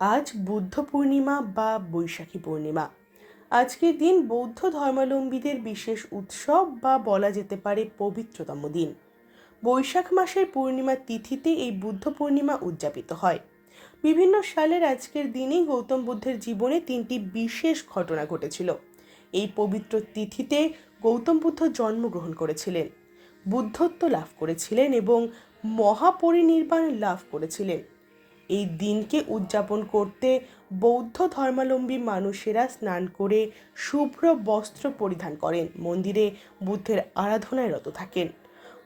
আজ বুদ্ধ পূর্ণিমা বা বৈশাখী পূর্ণিমা। আজকের দিন বৌদ্ধ ধর্মাবলম্বীদের বিশেষ উৎসব বা বলা যেতে পারে পবিত্রতম দিন। বৈশাখ মাসের পূর্ণিমা তিথিতে এই বুদ্ধ পূর্ণিমা উদযাপিত হয়। বিভিন্ন সালের আজকের দিনেই গৌতম বুদ্ধের জীবনে তিনটি বিশেষ ঘটনা ঘটেছিল। এই পবিত্র তিথিতে গৌতম বুদ্ধ জন্মগ্রহণ করেছিলেন। বুদ্ধত্ব লাভ করেছিলেন এবং মহাপরিনির্বাণ লাভ করেছিলেন। এই দিনকে উদযাপন করতে বৌদ্ধ ধর্মাবলম্বী মানুষেরা স্নান করে শুভ্র বস্ত্র পরিধান করেন। মন্দিরে বুদ্ধের আরাধনায় রত থাকেন।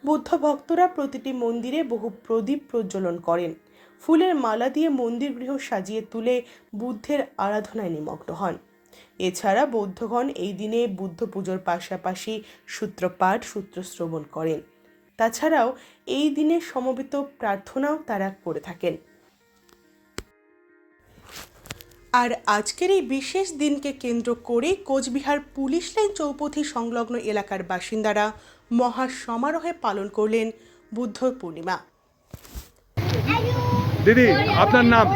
বুদ্ধ ভক্তরা প্রতিটি মন্দিরে বহু প্রদীপ প্রজ্বলন করেন। ফুলের মালা দিয়ে মন্দির গৃহ সাজিয়ে তুলে বুদ্ধের আরাধনায় নিমগ্ন হন। এছাড়া বৌদ্ধগণ এই দিনে বুদ্ধ পুজোর পাশাপাশি সূত্রপাঠ, সূত্র শ্রবণ করেন। তাছাড়াও এই দিনে সমবেত প্রার্থনাও তারা করে থাকেন। আর আজকের এই বিশেষ দিনকে কেন্দ্র করে কোচবিহার পুলিশ লাইন চৌপথি সংলগ্ন এলাকার বাসিন্দারা মহা সমারোহে পালন করলেন বুদ্ধ পূর্ণিমা। দিদি, আপনার নাম?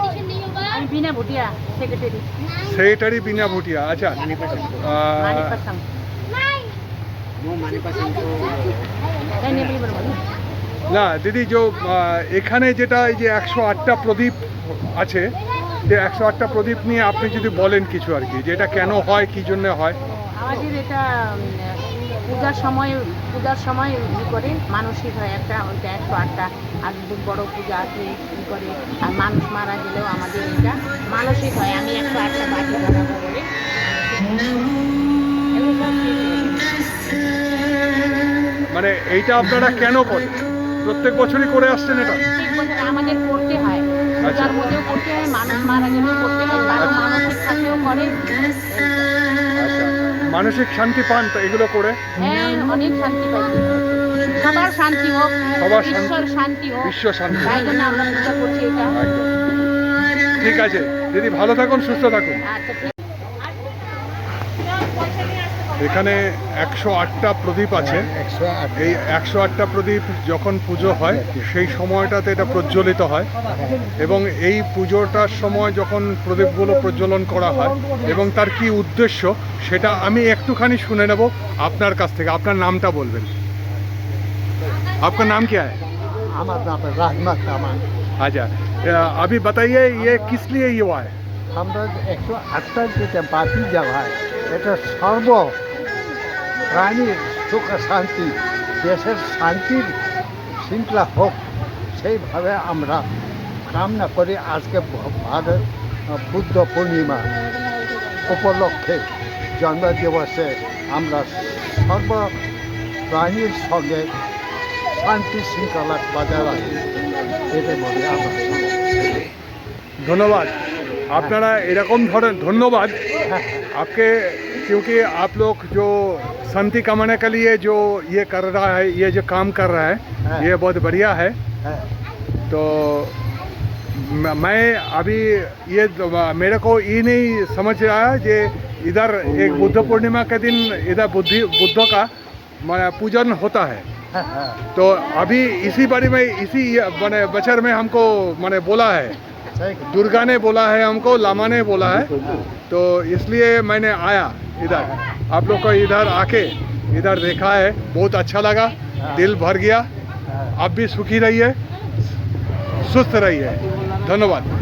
বিনা ভুটিয়া সেক্রেটারি সেক্রেটারি বিনা ভুটিয়া আচ্ছা। বলো না দিদি যে এখানে যেটা এই যে একশো আটটা প্রদীপ আছে যে একশো আটটা প্রদীপ নিয়ে আপনি যদি বলেন কিছু আর কি যে এটা কেন হয় কি জন্য হয়? আমাদের এটা পূজার সময় পূজার সময় ই করে মানসিক হয় একটা ওইটা একশো আটটা আর বড় পূজা আছে ই করে আর মানুষ মারা গেলেও আমাদের এটা মানসিক হয় আমি একশো আটটা বানাবো বলে গেছে। মানে এইটা আপনারা কেন করেন প্রত্যেক বছরই করে আসছেন এটা আমাদের করতে হয় আচ্ছা। পূজার মধ্যেও করতে হয় মানুষ মারা গেলেও করতে হয় আচ্ছা। মানসিক থাকলেও করে আচ্ছা মানসিক শান্তি পান তো এগুলো করে? হ্যাঁ অনেক শান্তি সবার শান্তি হোক সবার শান্তি। ঈশ্বর শান্তি হোক। বিশ্ব শান্তি। তাই জন্য আমরা পূজা করছি এটা। ঠিক আছে দিদি ভালো থাকুন সুস্থ থাকুন। আচ্ছা এখানে একশো আটটা প্রদীপ আছে। এই একশো আটটা প্রদীপ যখন পুজো হয় সেই সময়টাতে এটা প্রজ্বলিত হয়। এবং এই পুজোটার সময় যখন প্রদীপগুলো প্রজ্বলন করা হয় এবং তার কি উদ্দেশ্য? সেটা আমি একটুখানি শুনে নেব আপনার কাছ থেকে আপনার নামটা বলবেন आपका नाम क्या है हमारा नाम है रहमत अमान अच्छा अ, अभी बताइए ये किस लिए ये हुआ है আমরা একশো আটটা যেটা বাকি জায়গায় এটা সর্ব প্রাণীর সুখ শান্তি দেশের শান্তির শৃঙ্খলা হোক সেইভাবে আমরা কামনা করি আজকে ভ- ভারত বুদ্ধ পূর্ণিমা উপলক্ষে জন্মদিবসে আমরা সর্ব প্রাণীর সঙ্গে শান্তি শৃঙ্খলা বজায় রাখি এদের মধ্যে আমরা धन्यवाद আপনারা এরকম ধরেন ধন্যবাদ आपके क्योंकि आप लोग जो शांति कमाने के लिए जो ये कर रहा है ये जो काम कर रहा है हाँ। ये बहुत बढ़िया है হ্যাঁ तो मैं अभी ये तो, मेरे को ये नहीं समझ रहा है कि इधर एक बुद्ध पूर्णिमा के दिन इधर बुद्धि बुद्धों का पूजन होता है। तो अभी इसी बारे में इसी मैंने बचर में हमको मैंने बोला है। दुर्गा ने बोला है हमको लामा ने बोला है। तो इसलिए मैंने आया इधर। आप लोग को इधर आके इधर देखा है बहुत अच्छा लगा। हाँ। दिल भर गया। हाँ। आप भी सुखी रहिए सुस्त रहिए। ধন্যবাদ।